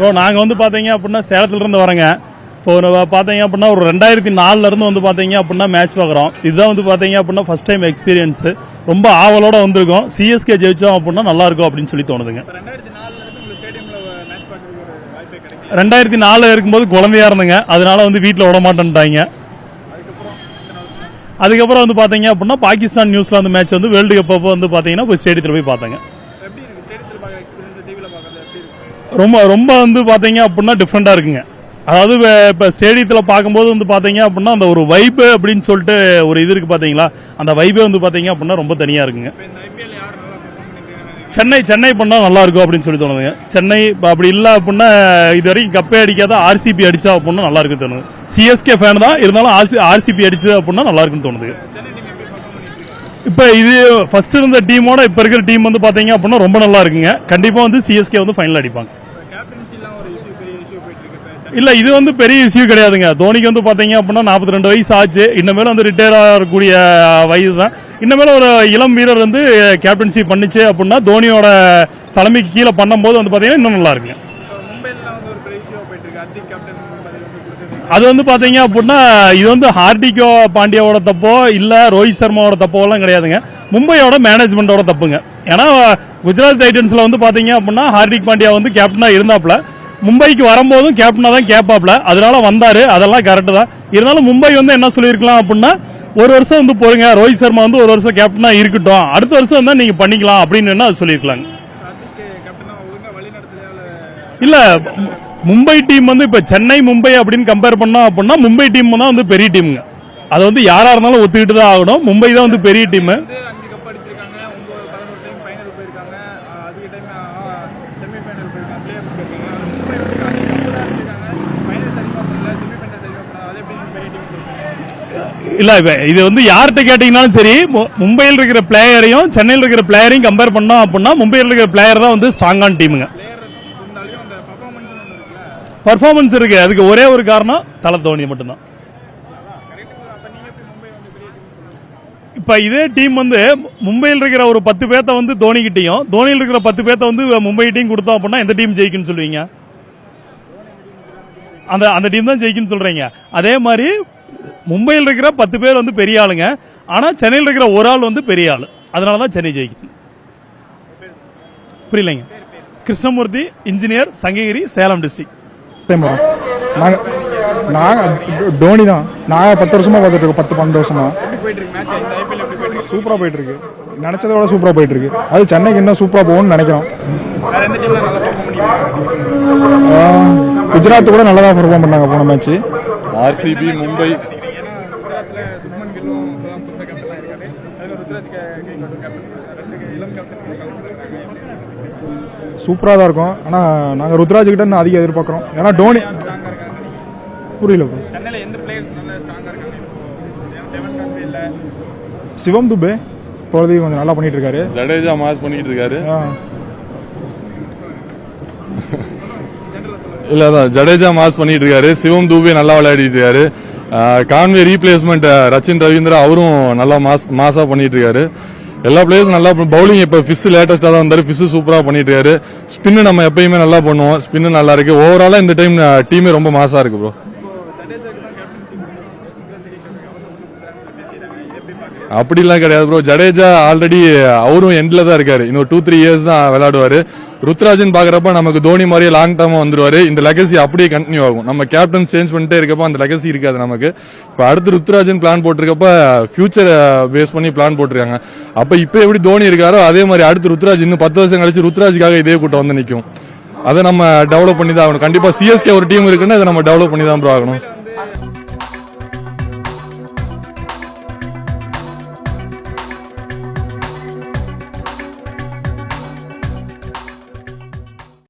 Bro நாங்கள் வந்து பார்த்தீங்க அப்படின்னா சேலத்துலேருந்து வரேங்க. இப்போ பார்த்தீங்க அப்படின்னா ஒரு ரெண்டாயிரத்தி நாலுலேருந்து வந்து பார்த்தீங்க அப்படின்னா மேட்ச் பார்க்குறோம் இதுதான் வந்து பார்த்தீங்க அப்படின்னா ஃபர்ஸ்ட் டைம் எக்ஸ்பீரியன்ஸ் ரொம்ப ஆவலோட வந்திருக்கோம். சிஎஸ்கே ஜெயிச்சோம் அப்படின்னா நல்லா இருக்கும் அப்படின்னு சொல்லி தோணுதுங்க. ரெண்டாயிரத்தி நாலுல இருக்கும்போது குழந்தையா இருந்தேங்க. அதனால வந்து வீட்டில் விட மாட்டேன்ட்டாங்க. அதுக்கப்புறம் வந்து பார்த்தீங்க அப்படின்னா பாகிஸ்தான் நியூசிலாந்து மேட்ச் வந்து வேர்ல்டு கப் அப்போ வந்து பார்த்தீங்கன்னா போய் ஸ்டேடியத்தில் போய் பார்த்தேங்க எப்படி இருக்கு ஸ்டேடியத்தில் பார்க்குற எக்ஸ்பீரியன்ஸ் டிவியில் பார்க்கறது எப்படி இருக்கு ரொம்ப ரொம்ப வந்து பார்த்தீங்க அப்படின்னா டிஃப்ரெண்ட்டாக இருக்குங்க. அதாவது இப்போ ஸ்டேடியத்தில் பார்க்கும்போது வந்து பார்த்தீங்க அப்படின்னா அந்த ஒரு வைப்பு அப்படின்னு சொல்லிட்டு ஒரு இது இருக்குது பார்த்தீங்களா அந்த வைப்பே வந்து பார்த்தீங்க அப்படின்னா ரொம்ப தனியாக இருக்குங்க. சென்னை சென்னை பண்ணால் நல்லா இருக்கும் அப்படின்னு சொல்லி தோணுதுங்க. சென்னை இப்போ அப்படி இல்லை அப்படின்னா இது வரைக்கும் கப்பே அடிக்காத ஆர்சிபி அடிச்சா அப்படின்னா நல்லா இருக்குன்னு தோணுது. சிஎஸ்கே ஃபேன் தான் இருந்தாலும் ஆர்சி ஆர்சிபி அடிச்சது அப்படின்னா நல்லா இருக்குன்னு தோணுது. இப்போ இது ஃபர்ஸ்ட் இருந்த டீமோட இப்போ இருக்கிற டீம் வந்து பார்த்தீங்க அப்படின்னா ரொம்ப நல்லா இருக்குங்க. கண்டிப்பாக வந்து சிஎஸ்கே வந்து ஃபைனல் அடிப்பாங்க இப்போ கேப்டன்சிலாம் ஒரு இஷ்யூ பெரிய இஷ்யூ போயிட்டு இருக்கு இப்போ இல்ல இது வந்து பெரிய இஷ்யூ கிடையாதுங்க. தோனிக்கு வந்து பாத்தீங்க அப்படின்னா 42 ரெண்டு வயசு ஆச்சு. இன்னமேல வந்து ரிட்டையர் ஆகக்கூடிய வயது தான் இன்னமேல ஒரு இளம் வீரர் வந்து கேப்டன்சி பண்ணிச்சு அப்படின்னா தோனியோட தலைமைக்கு கீழே பண்ணும்போது வந்து பாத்தீங்கன்னா இன்னும் நல்லா இருக்குங்க. அது வந்து பாத்தீங்க அப்படின்னா இது வந்து ஹார்டிகோ பாண்டியாவோட தப்போ இல்ல ரோஹித் சர்மாவோட தப்போ எல்லாம் கிடையாதுங்க. மும்பையோட மேனேஜ்மெண்டோட தப்புங்க. ஏன்னா குஜராத் டைட்டன்ஸ்ல வந்து பாத்தீங்க அப்படின்னா ஹார்திக் பாண்டியா வந்து கேப்டனா இருந்தாப்ல மும்பைக்கு வரும்போதும் கேப்டனா தான் கேட்பாப்ல அதனால வந்தாரு. அதெல்லாம் கரெக்ட் தான். இருந்தாலும் மும்பை வந்து என்ன சொல்லியிருக்கலாம் அப்படின்னா ஒரு வருஷம் வந்து போடுங்க ரோஹித் சர்மா வந்து ஒரு வருஷம் கேப்டனா இருக்கட்டும். அடுத்த வருஷம் தான் நீங்க பண்ணிக்கலாம் அப்படின்னு வேணா அது சொல்லியிருக்கலாங்க. இல்லை இல்ல மும்பை டீம் வந்து இப்ப சென்னை மும்பை அப்படின்னு கம்பேர் பண்ணோம் அப்படின்னா மும்பை டீம் தான் வந்து பெரிய டீமுங்க அதை வந்து யாரா இருந்தாலும் ஒத்துக்கிட்டு தான் ஆகணும். மும்பை தான் வந்து பெரிய டீம் வந்து அஞ்சு கப் அடிச்சிருக்காங்க ஒன்பது பதினோரு டைம் ஃபைனல் போயிருக்காங்க ஆஹ் அதிக டைம் செமி ஃபைனல் போயிருக்காங்க பிளே ஆஃப் போயிருக்காங்க ஆனா மும்பை வந்து அஞ்சு கப் தான் அடிச்சிருக்காங்க ஃபைனல் சரிமா பண்ணல செமி ஃபைனல் சரிமா பண்ணல அதே எப்படி பெரிய டீம் சொல்றீங்க இல்ல இப்ப இது வந்து யார்கிட்ட கேட்டீங்கன்னாலும் சரி மும்பையில் இருக்கிற பிளேயரையும் சென்னையில் இருக்கிற பிளேயரையும் கம்பேர் பண்ணோம் அப்படின்னா மும்பையில் இருக்கிற பிளேயர் தான் வந்து ஸ்ட்ராங்கான டீமுங்க பர்ஃபார்மன்ஸ் இருக்கு. அதுக்கு ஒரே ஒரு காரணம் தலை தோனி மட்டும்தான். இப்போ இப்ப இதே டீம் வந்து மும்பையில் இருக்கிற ஒரு பத்து பேர்த்த வந்து தோனிக்கிட்டையும் தோனியில் இருக்கிற பத்து பேர்த்த வந்து மும்பை டீம் கொடுத்தோம் அப்படின்னா எந்த டீம் ஜெயிக்குன்னு சொல்லுவீங்க? அந்த அந்த டீம் தான் ஜெயிக்குன்னு சொல்றீங்க. அதே மாதிரி மும்பையில் இருக்கிற பத்து பேர் வந்து பெரிய ஆளுங்க. ஆனா சென்னையில் இருக்கிற ஒரு ஆள் வந்து பெரிய ஆள். அதனால தான் சென்னை ஜெயிக்கும். புரியலைங்க? கிருஷ்ணமூர்த்தி இன்ஜினியர் சங்ககிரி சேலம் டிஸ்ட்ரிக்ட் நாங்கள் நாங்கள் டோனி தான் நாங்கள் பத்து வருஷமா பார்த்துட்டு இருக்கோம். பத்து பன்னெண்டு வருஷமா. எப்படி போயிட்டு இருக்கு மேட்ச் இந்த ஐபிஎல் எப்படி போயிட்டு இருக்கு சூப்பராக போயிட்டு இருக்கு நினச்சதை விட சூப்பராக போயிட்டு இருக்கு அது சென்னைக்கு இன்னும் சூப்பராக போகும்னு நினைக்கிறோம். குஜராத் கூட நல்லா தான் பெர்ஃபார்ம் பண்ணாங்க போன மேட்ச் ஆர்சிபி மும்பை. குஜராத்ல சுப்மன் கில்லும் இப்பதான் புதுசா கேப்டனா இருக்காரு அதுல ருத்ராஜ் கைகோட் கேப்டன் ரெண்டு இளம் கேப்டன் சூப்பராக தான் இருக்கும். ஆனால் நாங்கள் ருத்ராஜ் கிட்ட இன்னும் அதிகம் எதிர்பார்க்குறோம். ஏன்னா டோனி புரியல. சென்னையில எந்த பிளேயர்ஸ் நல்லா இருக்காங்க சிவம் துபே இப்போதைக்கு கொஞ்சம் நல்லா பண்ணிட்டு இருக்காரு ஜடேஜா மாஸ் பண்ணிட்டு இருக்காரு இல்ல அதான் ஜடேஜா மாஸ் பண்ணிட்டு இருக்காரு சிவம் தூபே நல்லா விளையாடிட்டு இருக்காரு. கான்வே ரீப்ளேஸ்மெண்ட் ரச்சின் ரவீந்திரா அவரும் நல்லா மாஸ் மாஸாக பண்ணிட்டு இருக்காரு எல்லா பிளேயர்ஸும் நல்லா பவுலிங் இப்போ ஃபிஸ் லேட்டஸ்ட்டாக தான் வந்தார். ஃபிஸ் சூப்பராக பண்ணிட்டு இருக்காரு ஸ்பின்னு நம்ம எப்பயுமே நல்லா பண்ணுவோம். ஸ்பின்னு நல்லா இருக்கு. ஓவராலாக இந்த டைம் டீமே ரொம்ப மாசாக இருக்கு ப்ரோ அப்படிலாம் கிடையாது ப்ரோ ஜடேஜா ஆல்ரெடி அவரும் எண்டில் தான் இருக்காரு. இன்னும் டூ த்ரீ இயர்ஸ் தான் விளாடுவார் ருத்ராஜன் பார்க்குறப்ப நமக்கு தோனி மாதிரியே லாங் டர்மா வந்துருவார். இந்த லெகசி அப்படியே கண்டினியூ ஆகும். நம்ம கேப்டன் சேஞ்ச் பண்ணிட்டே இருக்கப்போ அந்த லெகசி இருக்காது நமக்கு. இப்போ அடுத்து ருத்ராஜன் பிளான் போட்டிருக்கப்ப ஃபியூச்சர் பேஸ் பண்ணி பிளான் போட்டிருக்காங்க. அப்போ இப்போ எப்படி தோனி இருக்காரோ அதே மாதிரி அடுத்து ருத்ராஜ் இன்னும் பத்து வருஷம் கழிச்சு ருத்ராஜுக்காக இதே கூட்டம் வந்து நிற்கும் அதை நம்ம டெவலப் பண்ணி தான் ஆகணும். கண்டிப்பாக சிஎஸ்கே ஒரு டீம் இருக்குன்னா அதை நம்ம டெவலப் பண்ணி தான் ப்ரோ ஆகணும்.